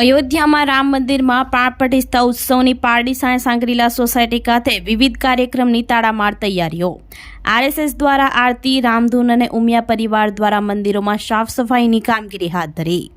અયોધ્યામાં રામ મંદિરમાં પ્રાણ પ્રતિષ્ઠા ઉત્સવની પારડી સાંઈ સાંગરીલા સોસાયટી ખાતે વિવિધ કાર્યક્રમની તાળામાર તૈયારીઓ. આરએસએસ દ્વારા આરતી, રામધૂન અને ઉમિયા પરિવાર દ્વારા મંદિરોમાં સાફ સફાઈની કામગીરી હાથ ધરી.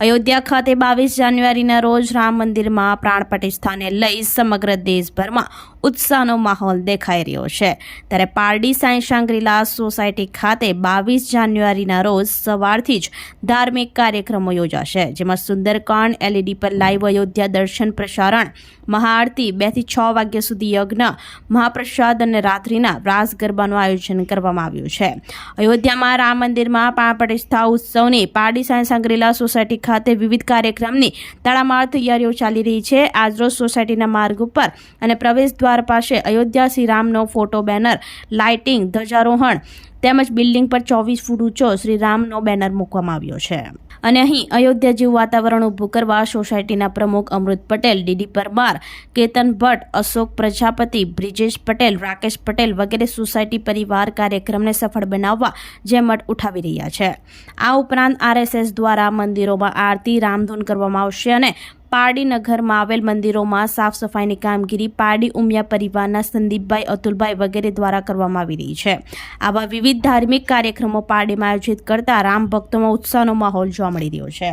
અયોધ્યા ખાતે બાવીસ જાન્યુઆરીના રોજ રામ મંદિરમાં પ્રાણ પ્રતિષ્ઠાને લઈ સમગ્ર દેશભરમાં ઉત્સાહનો માહોલ દેખાઈ રહ્યો છે. ત્યારે પારડી સાંઈ શાંગ્રીલા સોસાયટી ખાતે બાવીસ જાન્યુઆરીના રોજ સવારથી જ ધાર્મિક કાર્યક્રમો યોજાશે, જેમાં સુંદરકાંડ, એલઈડી પર લાઈવ અયોધ્યા દર્શન પ્રસારણ, મહાઆરતી, બેથી છ વાગ્યા સુધી યજ્ઞ, મહાપ્રસાદ અને રાત્રિના રાસ ગરબાનું આયોજન કરવામાં આવ્યું છે. અયોધ્યામાં રામ મંદિરમાં પ્રાણ પ્રતિષ્ઠા ઉત્સવની પારડી સાંઈ શાંગ્રીલા સોસાયટી ખાતે વિવિધ કાર્યક્રમની તડામાર તૈયારીઓ ચાલી રહી છે. આજરોજ સોસાયટીના માર્ગ ઉપર અને પ્રવેશ દ્વાર પાસે અયોધ્યા શ્રી રામનો ફોટો બેનર, લાઇટિંગ, ધ્વજારોહણ તેમજ બિલ્ડિંગ પર ચોવીસ ફૂટ ઊંચો શ્રી રામનો બેનર મૂકવામાં આવ્યો છે. અને અહીં અયોધ્યા જેવું વાતાવરણ ઊભું કરવા સોસાયટીના પ્રમુખ અમૃત પટેલ, ડીડી પરમાર, કેતન ભટ્ટ, અશોક પ્રજાપતિ, બ્રિજેશ પટેલ, રાકેશ પટેલ વગેરે સોસાયટી પરિવાર કાર્યક્રમને સફળ બનાવવા જેમટ ઉઠાવી રહ્યા છે. આ ઉપરાંત આરએસએસ દ્વારા મંદિરોમાં આરતી, રામધૂન કરવામાં આવશે અને પારડી નગરમાં આવેલ મંદિરોમાં સાફ સફાઈની કામગીરી પારડી ઉમિયા પરિવારના સંદીપભાઈ, અતુલભાઈ વગેરે દ્વારા કરવામાં આવી રહી છે. આવા વિવિધ ધાર્મિક કાર્યક્રમો પારડીમાં આયોજિત કરતા રામ ભક્તોમાં ઉત્સાહનો માહોલ જોવા મળી રહ્યો છે.